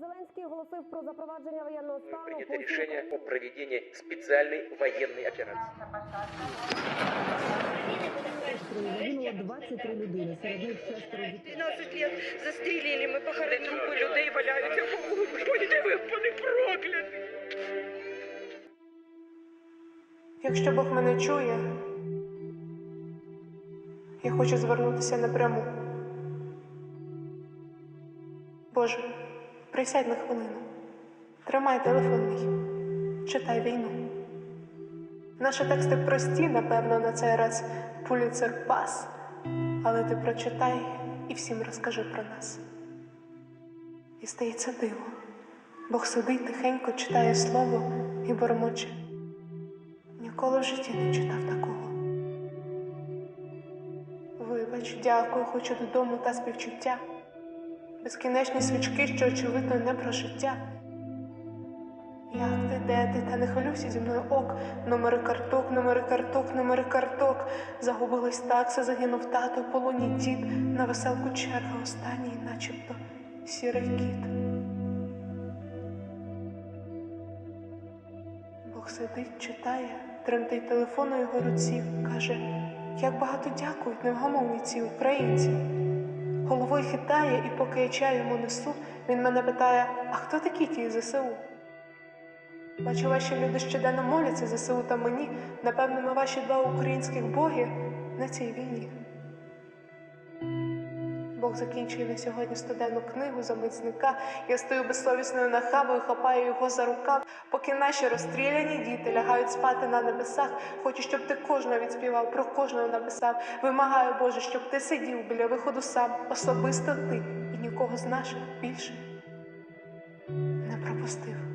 Зеленський оголосив про запровадження воєнного стану. принято по усій решение Україні. о проведении специальной военной операции. Загинуло 23 людини, серед них шестеро дітей. 12 лет застрелили, ми похоронили трупи людей валяються. Господи, ви прокляті. Якщо Бог мене чує, я хочу звернутися напряму. Боже, присядь на хвилину. Тримай телефон мій. Читай війну. Наші тексти прості, напевно, на цей раз пуліцер пас. Але ти прочитай і всім розкажи про нас. І стається диво. Бог сидить тихенько, читає слово і бормоче. Ніколи в житті не читав такого. Вибач, дякую, хочу додому та співчуття. Безкінечні свічки, що очевидно не про життя. Як ти, де ти, та не хвилюйся зі мною ок, номери карток, номери карток, номери карток. Загубилась такса, загинув тато, полоні дід, на веселку черга останній, начебто сірий кіт. Бог сидить, читає, тремтить телефон у його руці, каже, як багато дякують невгамовні ці українці. Головою хитає, і поки я чай йому несу, він мене питає: а хто такі ті ЗСУ? Бачу, ваші люди щоденно моляться ЗСУ та мені. Напевно, ми ваші два українських боги на цій війні. Бог закінчує на сьогодні студенну книгу замисника. Я стою безсовісною нахабою, хапаю його за рукав, поки наші розстріляні діти лягають спати на небесах. Хочу, щоб ти кожного відспівав, про кожного написав. Вимагаю, Боже, щоб ти сидів біля виходу сам, особисто ти і нікого з наших більше не пропустив.